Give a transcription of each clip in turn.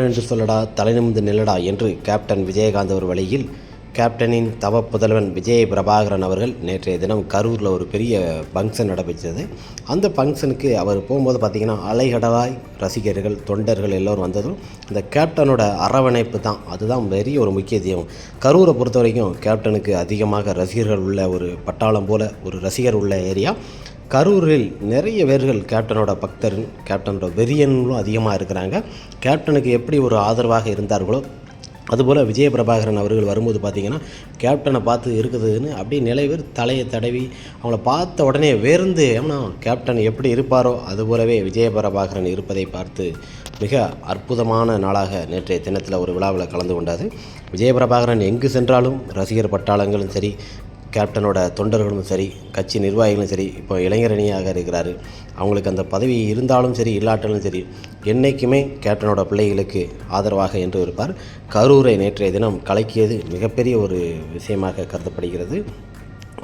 என்று சொல்லடா தலைநிமிந்து நில்லடா என்று கேப்டன் விஜயகாந்த் ஒரு வழியில் கேப்டனின் தவ புதல்வன் விஜய பிரபாகரன் அவர்கள் நேற்றைய தினம் கரூரில் ஒரு பெரிய ஃபங்க்ஷன் நடைபெற்றது அந்த ஃபங்க்ஷனுக்கு அவர் போகும்போது பார்த்திங்கன்னா அலைகடலாய் ரசிகர்கள் தொண்டர்கள் எல்லோரும் வந்ததும் இந்த கேப்டனோட அரவணைப்பு தான். அதுதான் பெரிய ஒரு முக்கியத்துவம். கரூரை பொறுத்த வரைக்கும் கேப்டனுக்கு அதிகமாக ரசிகர்கள் உள்ள ஒரு பட்டாளம் போல ஒரு ரசிகர் உள்ள ஏரியா. கரூரில் நிறைய பேர்கள் கேப்டனோட பக்தர் கேப்டனோட வெறியன்களும் அதிகமாக இருக்கிறாங்க. கேப்டனுக்கு எப்படி ஒரு ஆதரவாக இருந்தார்களோ அதுபோல் விஜய பிரபாகரன் அவர்கள் வரும்போது பார்த்திங்கன்னா கேப்டனை பார்த்து இருக்குதுன்னு அப்படியே நிலைவர் தலையை தடவி அவங்கள பார்த்த உடனே வேர்ந்து ஏன்னா கேப்டன் எப்படி இருப்பாரோ அதுபோலவே விஜய பிரபாகரன் இருப்பதை பார்த்து மிக அற்புதமான நாளாக நேற்றைய தினத்தில் ஒரு விழாவில் கலந்து கொண்டாது விஜய பிரபாகரன் எங்கு சென்றாலும் ரசிகர் பட்டாளங்களும் சரி கேப்டனோட தொண்டர்களும் சரி கட்சி நிர்வாகிகளும் சரி இப்போ இளைஞரணியாக இருக்கிறாரு. அவங்களுக்கு அந்த பதவி இருந்தாலும் சரி இல்லாட்டாலும் சரி என்றைக்குமே கேப்டனோட பிள்ளைகளுக்கு ஆதரவாக என்று இருப்பார். கரூரை நேற்றைய தினம் கலக்கியது மிகப்பெரிய ஒரு விஷயமாக கருதப்படுகிறது.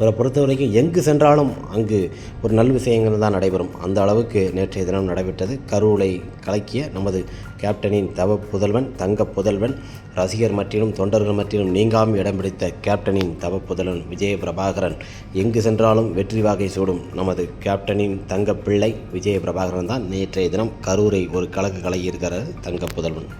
அவரை பொறுத்த வரைக்கும் எங்கு சென்றாலும் அங்கு ஒரு நல் விஷயங்கள் தான் நடைபெறும். அந்த அளவுக்கு நேற்றைய தினம் நடைபெற்றது. கரூரை கலக்கிய நமது கேப்டனின் தவ புதல்வன் தங்க புதல்வன் ரசிகர் மற்றிலும் தொண்டர்கள் மற்றிலும் நீங்காமல் இடம் பிடித்த கேப்டனின் தவ புதல்வன் விஜய பிரபாகரன் எங்கு சென்றாலும் வெற்றி வாகை சூடும் நமது கேப்டனின் தங்க பிள்ளை விஜய பிரபாகரன் தான். நேற்றைய தினம் கரூரை ஒரு கலக்கு கலகியிருக்கிறார் தங்க புதல்வன்.